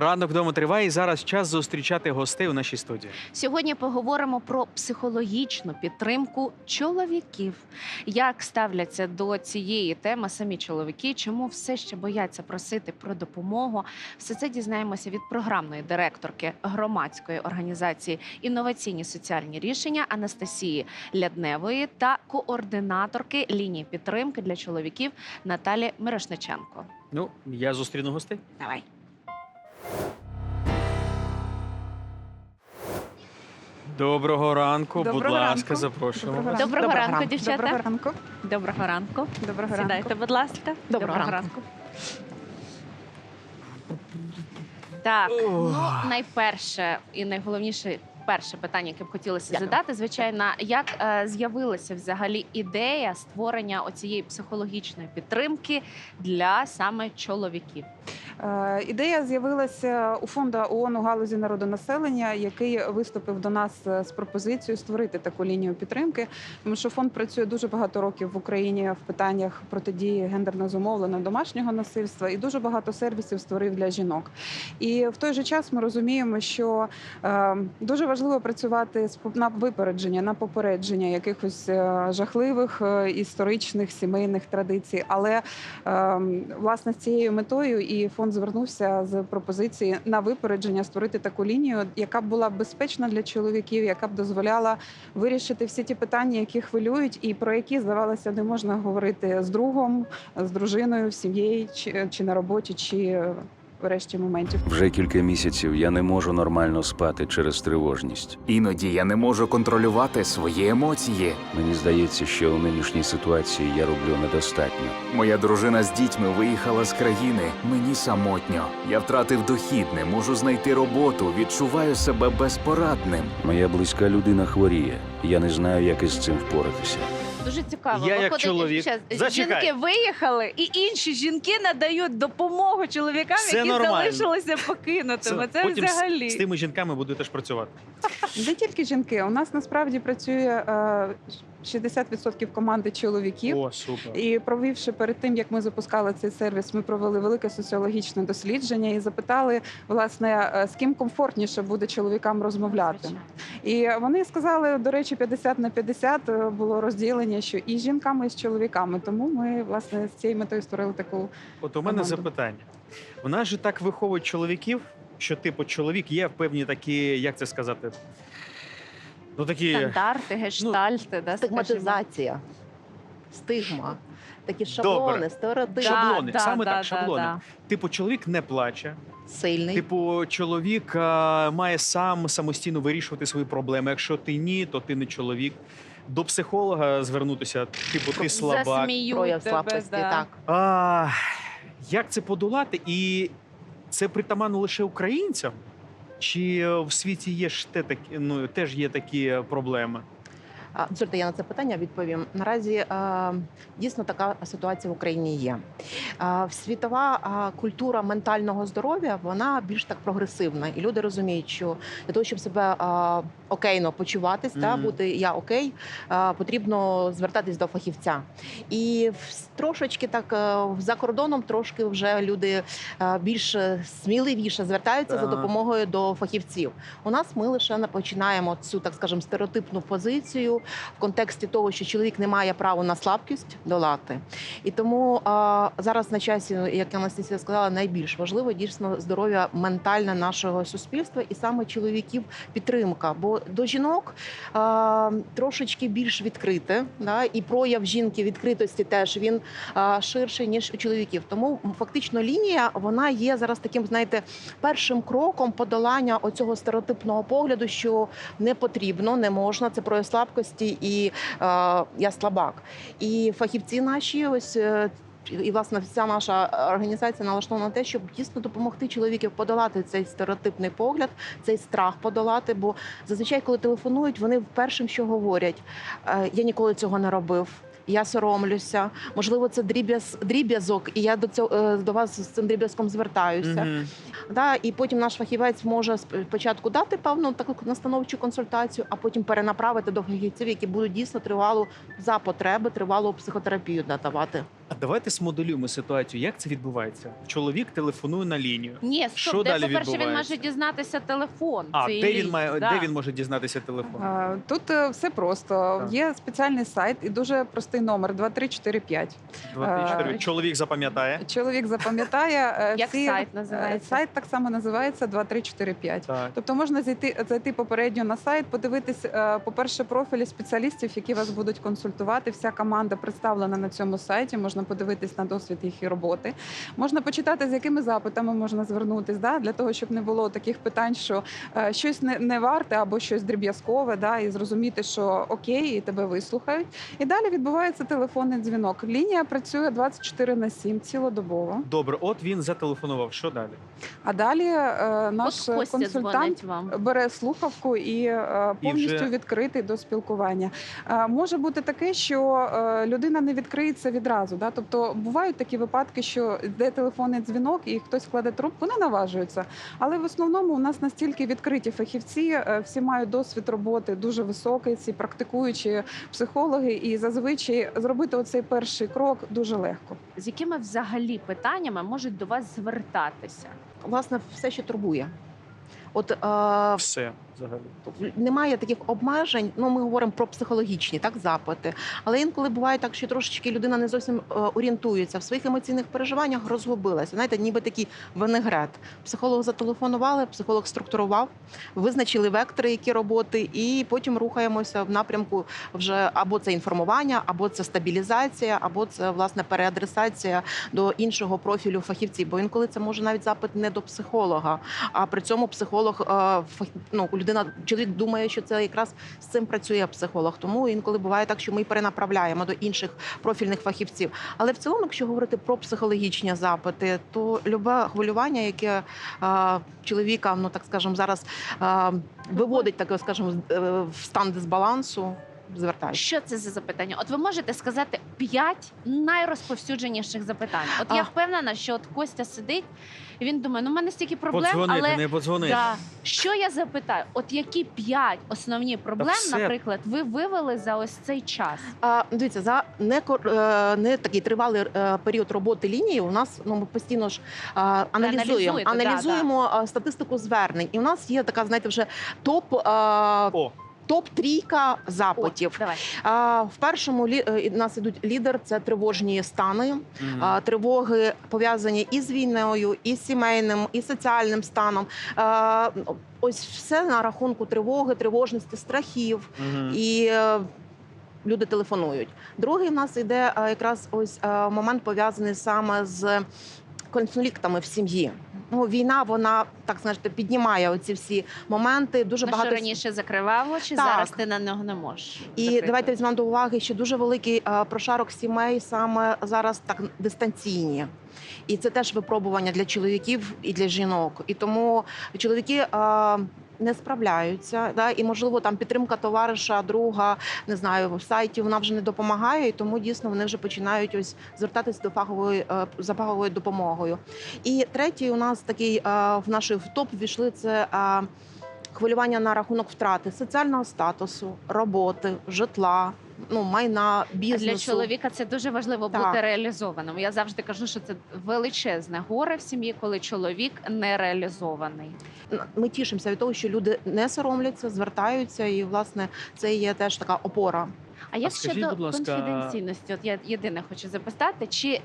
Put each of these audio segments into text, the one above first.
Ранок вдома триває. і Зараз час зустрічати гостей у нашій студії. Сьогодні поговоримо про психологічну підтримку чоловіків. Як ставляться до цієї теми самі чоловіки? Чому все ще бояться просити про допомогу? Все це дізнаємося від програмної директорки громадської організації інноваційні соціальні рішення Анастасії Лядневої та координаторки лінії підтримки для чоловіків Наталі Мирошниченко. Ну, я зустріну гостей. Давай. Доброго ранку, будь ласка, ранку. запрошуємо. Доброго вас. Доброго ранку, дівчата. Доброго ранку. Доброго ранку. Доброго ранку. Сідайте, будь ласка. Доброго ранку. Так, ну найперше і найголовніше перше питання, яке б хотілося Дякую. задати, звичайно, як е, з'явилася взагалі ідея створення оцієї психологічної підтримки для саме чоловіків? Е, Ідея з'явилася у фонду ООН у галузі народонаселення, який виступив до нас е, з пропозицією створити таку лінію підтримки. Тому що фонд працює дуже багато років в Україні в питаннях протидії гендерно зумовленого домашнього насильства і дуже багато сервісів створив для жінок. І в той же час ми розуміємо, що е, дуже важливо працювати на випередження, на попередження якихось жахливих історичних сімейних традицій. Але е, власне з цією метою і фонд звернувся з пропозиції на випередження створити таку лінію, яка б була безпечна для чоловіків, яка б дозволяла вирішити всі ті питання, які хвилюють, і про які здавалося не можна говорити з другом, з дружиною, сім'єю, чи, чи на роботі, чи решті моментів. Вже кілька місяців я не можу нормально спати через тривожність. Іноді я не можу контролювати свої емоції. Мені здається, що у нинішній ситуації я роблю недостатньо. Моя дружина з дітьми виїхала з країни. Мені самотньо. Я втратив дохід, не можу знайти роботу, відчуваю себе безпорадним. Моя близька людина хворіє. Я не знаю, як із цим впоратися. Дуже цікаво. Я як Виходить, чоловік- Зачекай. жінки виїхали, і інші жінки надають допомогу чоловікам, Все які нормально. залишилися покинутими. Це Потім з- взагалі з тими жінками буду теж працювати. Не тільки жінки. У нас насправді працює е, 60% команди чоловіків. О, супер. І провівши перед тим, як ми запускали цей сервіс, ми провели велике соціологічне дослідження і запитали, власне, е, з ким комфортніше буде чоловікам розмовляти. І вони сказали, до речі, 50 на 50 е, було розділення, що і з жінками, і з чоловіками. Тому ми власне з цією метою створили таку. От у мене команду. запитання. В нас же так виховують чоловіків, що типу чоловік є певні такі, як це сказати? Ну такі. стандарти, гештальти, да, стигматизація, стигма, такі шаблони, Добре. стереотипи. Шаблони, Да, саме да, так, да, шаблони. да. Типу, чоловік не плаче. Сильний. Типу, чоловік а, має сам самостійно вирішувати свої проблеми. Якщо ти ні, то ти не чоловік. До психолога звернутися, типу, ти слабак. Засміють прояв тебе, слабкості. да. Так. А, як це подолати? І це притаманно лише українцям? Чи в світі є ж те такі, ну теж є такі проблеми? Дозвольте, я на це питання відповім. Наразі е, дійсно така ситуація в Україні є. Е, світова е, культура ментального здоров'я вона більш так прогресивна, і люди розуміють, що для того, щоб себе окейно почуватись, та бути я окей, потрібно звертатись до фахівця. І трошечки так за кордоном трошки вже люди більш сміливіше звертаються за допомогою до фахівців. У нас ми лише починаємо цю, так скажемо, стереотипну позицію в контексті того, що чоловік не має права на слабкість долати. І тому а, зараз на часі, як Анастасія сказала, найбільш важливо дійсно здоров'я ментальне нашого суспільства і саме чоловіків підтримка. Бо до жінок а, трошечки більш відкрите, да, і прояв жінки відкритості теж він а, ширший ніж у чоловіків. Тому фактично лінія вона є зараз таким, знаєте, першим кроком подолання оцього стереотипного погляду, що не потрібно, не можна. Це прояв слабкості і е, я слабак. І фахівці наші ось. е, І власне вся наша організація налаштована на те, щоб дійсно допомогти чоловіків подолати цей стереотипний погляд, цей страх подолати. Бо зазвичай, коли телефонують, вони першим, що говорять: «Е, я ніколи цього не робив. Я соромлюся, можливо, це дріб'яз, дріб'язок, і я до цього е, до вас з цим дріб'язком звертаюся. Мгм. Да, і потім наш фахівець може спочатку дати певну таку настановчу консультацію, а потім перенаправити до фахівців, які будуть дійсно тривалу за потреби, тривалу психотерапію надавати. А давайте смоделюємо ситуацію. Як це відбувається? Чоловік телефонує на лінію. Ні, Що де, далі по-перше, він відбувається? може дізнатися телефон. А цієї де він лінії. має Да. де він може дізнатися телефон? Е, Тут е, все просто. Так. Є спеціальний сайт і дуже простий номер 2345. Два, три, чотири. е, Чоловік запам'ятає. Чоловік запам'ятає е, Як всі сайт е, називається? Сайт так само називається 2345. Так. Тобто можна зайти зайти попередньо на сайт, подивитись, е, по-перше, профілі спеціалістів, які вас будуть консультувати. Вся команда представлена на цьому сайті. Можна подивитись на досвід їх роботи. Можна почитати, з якими запитами можна звернутись, да, для того, щоб не було таких питань, що е, щось не, не варте або щось дріб'язкове, да, і зрозуміти, що окей, і тебе вислухають. І далі відбувається телефонний дзвінок. Лінія працює 24 на 7, цілодобово. Добре, от він зателефонував. Що далі? А далі е, наш От консультант вам. бере слухавку і е, І повністю вже- відкритий до спілкування. Е, Може бути таке, що е, людина не відкриється відразу. Да? Тобто бувають такі випадки, що йде телефонний дзвінок, і хтось кладе трубку, не наважується. Але в основному у нас настільки відкриті фахівці, е, всі мають досвід роботи дуже високий, ці практикуючі психологи, і зазвичай зробити оцей перший крок дуже легко. З якими взагалі питаннями можуть до вас звертатися? Власне, все, що турбує. От е, Все взагалі. немає таких обмежень. Ну, ми говоримо про психологічні так запити. Але інколи буває так, що трошечки людина не зовсім е, орієнтується в своїх емоційних переживаннях, розгубилася. Знаєте, ніби такий винегрет. Психолог зателефонували, психолог структурував, визначили вектори, які роботи, і потім рухаємося в напрямку вже або це інформування, або це стабілізація, або це власне переадресація до іншого профілю фахівців. Бо інколи це може навіть запит не до психолога, а при цьому психолог е, фах- ну, людина, чоловік думає, що це якраз з цим працює психолог. Тому інколи буває так, що ми перенаправляємо до інших профільних фахівців. Але в цілому, якщо говорити про психологічні запити, то любе хвилювання, яке е, чоловіка, ну так скажемо, зараз е, виводить так, е, в стан дисбалансу, звертається. Що це за запитання? От ви можете сказати п'ять найрозповсюдженіших запитань. От я впевнена, що от Костя сидить, і він думає, ну в мене стільки проблем, Подзвонити, але не подзвонити. Да. Що я запитаю? От які п'ять основні проблем, все. наприклад, ви вивели за ось цей час? А, дивіться, за не, кор- е, не такий тривалий е, період роботи лінії. У нас ну ми постійно ж а, аналізуємо, аналізуєте, да, аналізуємо статистику звернень. І у нас є така, знаєте, вже топ. а, О, Топ трійка запитів. Давай. А, в першому лі... е, нас ідуть лідер. Це тривожні стани, мгм. а, тривоги пов'язані і з війною, і з сімейним, і соціальним станом. А, ось все на рахунку тривоги, тривожності, страхів Мгм. і е, люди телефонують. Другий в нас йде е, якраз ось момент пов'язаний саме з конфліктами в сім'ї. Ну, війна, вона так знаєте, піднімає оці всі моменти. Дуже Ну, багато що раніше закривав очі, Так. зараз ти на нього не можеш. і закрити давайте візьмемо до уваги, що дуже великий е, прошарок сімей саме зараз так дистанційні. І це теж випробування для чоловіків і для жінок. І тому чоловіки е, не справляються. Да? І можливо там підтримка товариша, друга, не знаю, в сайті вона вже не допомагає, і тому дійсно вони вже починають ось звертатись до фахової е, за фаховою допомогою. І третій у нас такий е, в нашій в топ війшли це. е, Хвилювання на рахунок втрати соціального статусу, роботи, житла, ну майна, бізнесу. для чоловіка це дуже важливо Так. бути реалізованим. Я завжди кажу, що це величезне горе в сім'ї, коли чоловік не реалізований. Ми тішимося від того, що люди не соромляться, звертаються, і власне це є теж така опора. А як скажіть, щодо будь ласка- конфіденційності? От я єдине хочу запитати, чи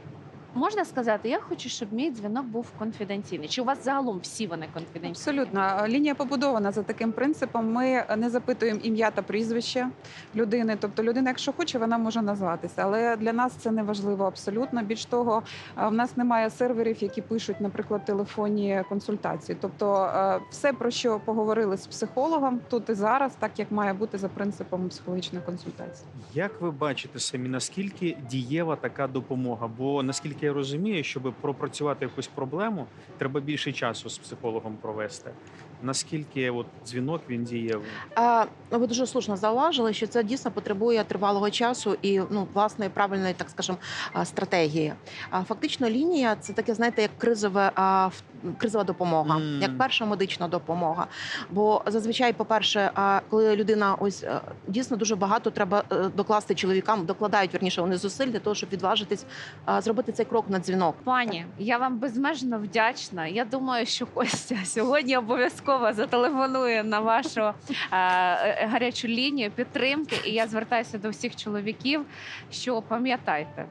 можна сказати, я хочу, щоб мій дзвінок був конфіденційний? Чи у вас загалом всі вони конфіденційні? Абсолютно лінія побудована за таким принципом. Ми не запитуємо ім'я та прізвище людини. Тобто, людина, якщо хоче, вона може назватися. Але для нас це не важливо абсолютно. Більш того, е, в нас немає серверів, які пишуть, наприклад, телефонні консультації. Тобто, е, все про що поговорили з психологом тут і зараз, так як має бути за принципом психологічної консультації. Як ви бачите самі, наскільки дієва така допомога? Бо наскільки я розумію, щоб пропрацювати якусь проблему, треба більше часу з психологом провести. Наскільки от дзвінок він дієвий? А, ну, ви дуже слушно зауважили, що це дійсно потребує тривалого часу і ну власної правильної, так скажем, стратегії. А фактично лінія це таке, знаєте, як кризове а, кризова допомога, Мгм. як перша медична допомога. Бо зазвичай, по-перше, а, коли людина ось дійсно дуже багато треба е, докласти чоловікам, докладають вірніше вони зусиль для того, щоб відважитись а, зробити цей крок на дзвінок. Пані, я вам безмежно вдячна. Я думаю, що Костя сьогодні обов'язково зателефонує на вашу е, гарячу лінію підтримки. І я звертаюся до всіх чоловіків, що пам'ятайте.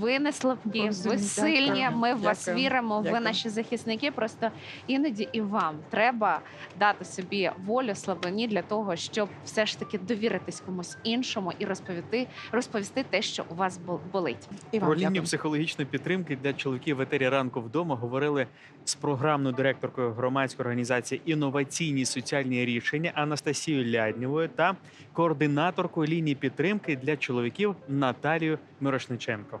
Ви не слабкі, ви сильні. дякую. Ми в вас Дякую. віримо. Ви наші захисники. Просто іноді і вам треба дати собі волю слабині для того, щоб все ж таки довіритись комусь іншому і розповісти, розповісти те, що у вас бол- болить. І вам Про лінію психологічної підтримки для чоловіків в етері ранку вдома говорили з програмною директоркою громадської організації інноваційні соціальні рішення Анастасією Ляднєвою та координаторкою лінії підтримки для чоловіків Наталією Мирошниченко.